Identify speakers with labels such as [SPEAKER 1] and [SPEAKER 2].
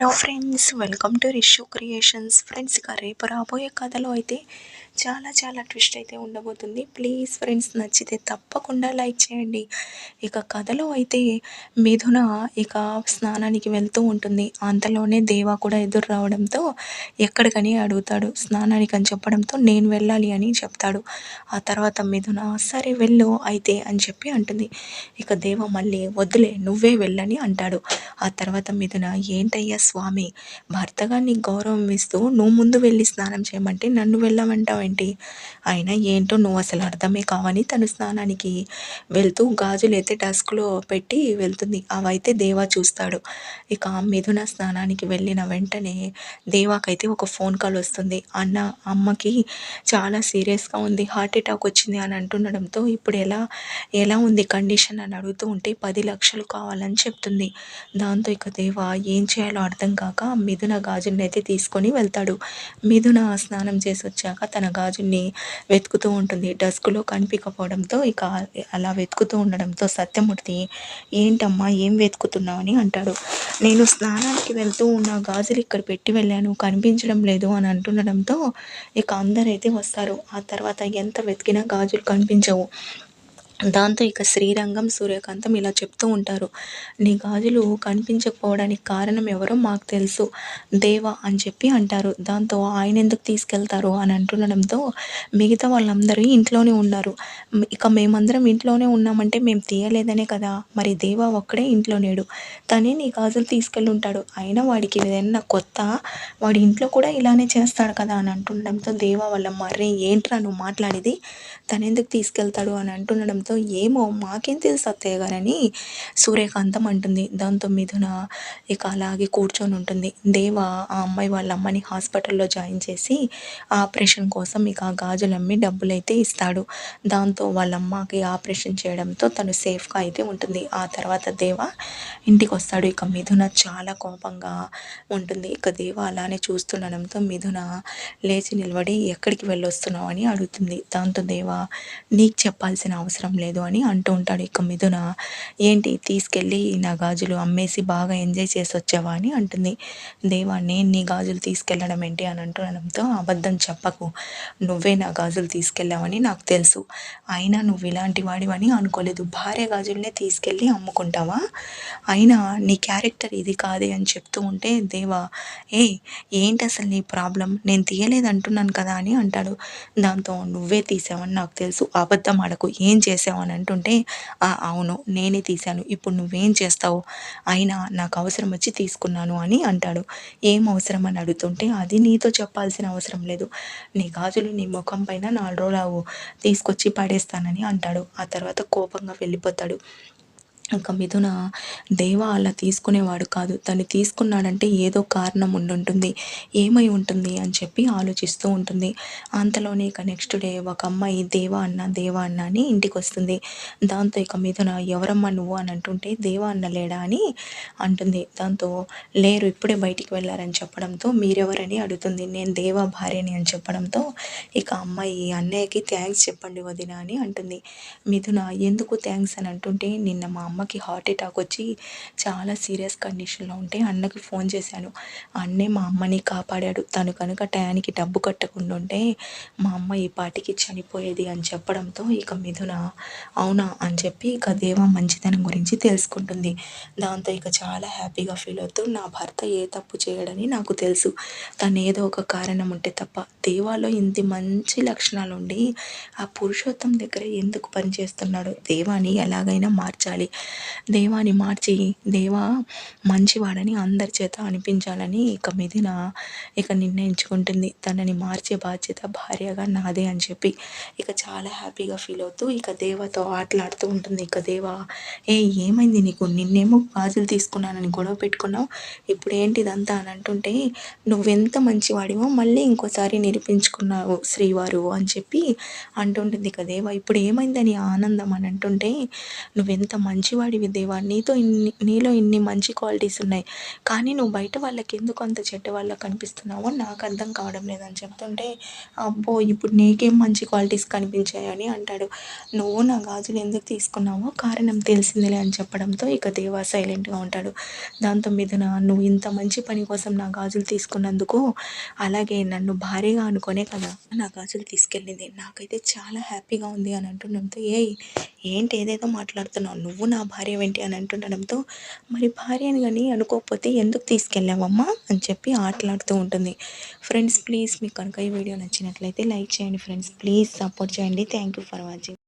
[SPEAKER 1] Hello friends welcome to Rishu creations friends ఇక రేపు రాబోయే కథలో అయితే చాలా చాలా ట్విస్ట్ అయితే ఉండబోతుంది. ప్లీజ్ ఫ్రెండ్స్ నచ్చితే తప్పకుండా లైక్ చేయండి. ఇక కథలో అయితే మిథున ఇక స్నానానికి వెళ్తూ ఉంటుంది. అంతలోనే దేవా కూడా ఎదురు రావడంతో ఎక్కడికని అడుగుతాడు. స్నానానికి అని చెప్పడంతో నేను వెళ్ళాలి అని చెప్తాడు. ఆ తర్వాత మిథున సరే వెళ్ళు అయితే అని చెప్పి అంటుంది. ఇక దేవ మళ్ళీ వద్దులే నువ్వే వెళ్ళని అంటాడు. ఆ తర్వాత మిథున ఏంటయ్యా స్వామి భర్తగా నీకు గౌరవం ఇస్తూ నువ్వు ముందు వెళ్ళి స్నానం చేయమంటే నన్ను వెళ్ళమంటావు ఏంటి? అయినా ఏంటో నువ్వు అసలు అర్థమే కావని తను స్నానానికి వెళ్తూ గాజులు అయితే డస్క్లో పెట్టి వెళ్తుంది. అవైతే దేవా చూస్తాడు. ఇక మిథున స్నానానికి వెళ్ళిన వెంటనే దేవాకైతే ఒక ఫోన్ కాల్ వస్తుంది. అన్న అమ్మకి చాలా సీరియస్గా ఉంది. హార్ట్ అటాక్ వచ్చింది అని అంటుండడంతో ఇప్పుడు ఎలా ఎలా ఉంది కండిషన్ అని అడుగుతూ ఉంటే పది లక్షలు కావాలని చెప్తుంది. దాంతో ఇక దేవా ఏం చేయాలో అర్థం కాక మిథున గాజుల్ని అయితే తీసుకొని వెళ్తాడు. మిథున స్నానం చేసి వచ్చాక తన గాజుల్ని వెతుకుతూ ఉంటుంది. డస్క్లో కనిపించకపోవడంతో ఇక అలా వెతుకుతూ ఉండడంతో సత్యమూర్తి ఏంటమ్మా ఏం వెతుకుతున్నావు? అని అంటాడు. నేను స్నానానికి వెళ్తూ ఉన్న గాజులు ఇక్కడ పెట్టి వెళ్ళాను. కనిపించడం లేదు అని అంటుండడంతో ఇక అందరైతే వస్తారు. ఆ తర్వాత ఎంత వెతికినా గాజులు కనిపించవు. దాంతో ఇక శ్రీరంగం సూర్యకాంతం ఇలా చెప్తూ ఉంటారు. నీ గాజులు కనిపించకపోవడానికి కారణం ఎవరో మాకు తెలుసు. దేవ అని చెప్పి అంటారు. దాంతో ఆయన ఎందుకు తీసుకెళ్తారు అని అంటుండడంతో మిగతా వాళ్ళందరూ ఇంట్లోనే ఉన్నారు. ఇక మేమందరం ఇంట్లోనే ఉన్నామంటే మేము తీయలేదనే కదా. మరి దేవ ఒక్కడే ఇంట్లో లేడు. తనే నీ గాజులు తీసుకెళ్ళి ఉంటాడు. అయినా వాడికి ఏదైనా కొత్త వాడి ఇంట్లో కూడా ఇలానే చేస్తాడు కదా అని అంటుండడంతో దేవ వాళ్ళ మర్రే ఏంట్రా నువ్వు మాట్లాడేది? తను ఎందుకు తీసుకెళ్తాడు అని అంటుండడంతో ఏమో మాకేం తెలుసు అత్తయ్య గారని సూర్యకాంతం అంటుంది. దాంతో మిథున ఇక అలాగే కూర్చొని ఉంటుంది. దేవ ఆ అమ్మాయి వాళ్ళ అమ్మని హాస్పిటల్లో జాయిన్ చేసి ఆపరేషన్ కోసం ఇక ఆ గాజులు అమ్మి డబ్బులైతే ఇస్తాడు. దాంతో వాళ్ళ అమ్మకి ఆపరేషన్ చేయడంతో తను సేఫ్గా అయితే ఉంటుంది. ఆ తర్వాత దేవ ఇంటికి వస్తాడు ఇక మిథున చాలా కోపంగా ఉంటుంది. ఇక దేవ అలానే చూస్తుండడంతో మిథున లేచి నిలబడి ఎక్కడికి వెళ్ళొస్తున్నావు? అని అడుగుతుంది. దాంతో దేవ నీకు చెప్పాల్సిన అవసరం లేదు అని అంటూ ఉంటాడు ఇక మిథున. ఏంటి తీసుకెళ్ళి నా గాజులు అమ్మేసి బాగా ఎంజాయ్ చేసి వచ్చావా అని అంటుంది. దేవా నేను నీ గాజులు తీసుకెళ్ళడం ఏంటి అని అంటుండడంతో అబద్ధం చెప్పకు. నువ్వే నా గాజులు తీసుకెళ్ళావని నాకు తెలుసు. అయినా నువ్వు ఇలాంటి వాడివని అనుకోలేదు. భార్య గాజుల్నే తీసుకెళ్ళి అమ్ముకుంటావా? అయినా నీ క్యారెక్టర్ ఇది కాదే అని చెప్తూ ఉంటే దేవా ఏ ఏంటి అసలు నీ ప్రాబ్లం? నేను తీయలేదు అంటున్నాను కదా అని అంటాడు. దాంతో నువ్వే తీసావని నాకు తెలుసు. అబద్ధం ఆడకు. ఏం చేసావు అని అంటుంటే అవును నేనే తీశాను. ఇప్పుడు నువ్వేం చేస్తావు? అయినా నాకు అవసరం వచ్చి తీసుకున్నాను అని అంటాడు. ఏం అవసరం అని అడుగుతుంటే అది నీతో చెప్పాల్సిన అవసరం లేదు. నీ గాజులు నీ ముఖం పైన నాలుగు రోజులు తీసుకొచ్చి పడేస్తానని అంటాడు. ఆ తర్వాత కోపంగా వెళ్ళిపోతాడు. ఇంకా మిథున దేవ అలా తీసుకునేవాడు కాదు. తను తీసుకున్నాడంటే ఏదో కారణం ఉండుంటుంది. ఏమై ఉంటుంది అని చెప్పి ఆలోచిస్తూ ఉంటుంది. అంతలోనే ఇక నెక్స్ట్ డే ఒక అమ్మాయి దేవ అన్న దేవ అన్న అని ఇంటికి వస్తుంది దాంతో ఇక మిథున ఎవరమ్మా నువ్వు? అని అంటుంటే దేవ అన్న లేడా? అని అంటుంది. దాంతో లేరు ఇప్పుడే బయటికి వెళ్ళారని చెప్పడంతో మీరెవరని అడుగుతుంది. నేను దేవ భార్యని అని చెప్పడంతో ఇక అమ్మాయి అన్నయ్యకి థ్యాంక్స్ చెప్పండి వదిన అని అంటుంది. మిథున ఎందుకు థ్యాంక్స్ అని అంటుంటే నిన్న మా అమ్మకి హార్ట్ అటాక్ వచ్చి చాలా సీరియస్ కండిషన్లో ఉంటే అన్నకి ఫోన్ చేశాను. అన్నే మా అమ్మని కాపాడాడు. తను కనుక టయానికి డబ్బు కట్టకుండా ఉంటే మా అమ్మ ఈ పాటికి చనిపోయేది అని చెప్పడంతో ఇక మిథున అవునా అని చెప్పి ఇక దేవ మంచితనం గురించి తెలుసుకుంటుంది. దాంతో ఇక చాలా హ్యాపీగా ఫీల్ అవుతూ నా భర్త ఏ తప్పు చేయడని నాకు తెలుసు. తను ఏదో ఒక కారణం ఉంటే తప్ప దేవాలో ఇంత మంచి లక్షణాలు ఉండి ఆ పురుషోత్తం దగ్గర ఎందుకు పనిచేస్తున్నాడో దేవాని ఎలాగైనా మార్చాలి. దేవాని మార్చి దేవా మంచివాడని అందరి చేత అనిపించాలని ఇక మిథున ఇక నిర్ణయించుకుంటుంది. తనని మార్చే బాధ్యత భార్యగా నాదే అని చెప్పి ఇక చాలా హ్యాపీగా ఫీల్ అవుతూ ఇక దేవతో ఆటలాడుతూ ఉంటుంది. ఇక దేవ ఏ ఏమైంది నీకు? నిన్నేమో గాజులు తీసుకున్నానని గొడవ పెట్టుకున్నావు. ఇప్పుడు ఏంటి ఇదంతా అని అంటుంటే నువ్వెంత మంచివాడివో మళ్ళీ ఇంకోసారి నిరూపించుకున్నావు శ్రీవారు అని చెప్పి అంటుంటుంది. ఇక దేవ ఇప్పుడు ఏమైందని ఆనందం అని అంటుంటే నువ్వెంత మంచి మంచివాడివి దేవా. నీతో ఇన్ని నీలో ఇన్ని మంచి క్వాలిటీస్ ఉన్నాయి. కానీ నువ్వు బయట వాళ్ళకి ఎందుకు అంత చెడ్డ వాళ్ళకి కనిపిస్తున్నావో నాకు అర్థం కావడం లేదని చెప్తుంటే అబ్బో ఇప్పుడు నీకేం మంచి క్వాలిటీస్ కనిపించాయని అంటాడు. నువ్వు నా గాజులు ఎందుకు తీసుకున్నావో కారణం తెలిసిందిలే అని చెప్పడంతో ఇక దేవా సైలెంట్గా ఉంటాడు. దాంతో మిథున నువ్వు ఇంత మంచి పని కోసం నా గాజులు తీసుకున్నందుకు అలాగే నన్ను భారీగా అనుకునే కదా. నా గాజులు తీసుకెళ్ళింది. నాకైతే చాలా హ్యాపీగా ఉంది అని అంటుండంతో ఏ ఏంటి ఏదేదో మాట్లాడుతున్నావు? నువ్వు నా భార్య ఏంటి అని అంటుండడంతో మరి భార్యని కానీ అనుకోకపోతే ఎందుకు తీసుకెళ్ళావమ్మా? అని చెప్పి ఆటలాడుతూ ఉంటుంది. ఫ్రెండ్స్ ప్లీజ్ మీకు కనుక ఈ వీడియో నచ్చినట్లయితే లైక్ చేయండి. ఫ్రెండ్స్ ప్లీజ్ సపోర్ట్ చేయండి. Thank you for watching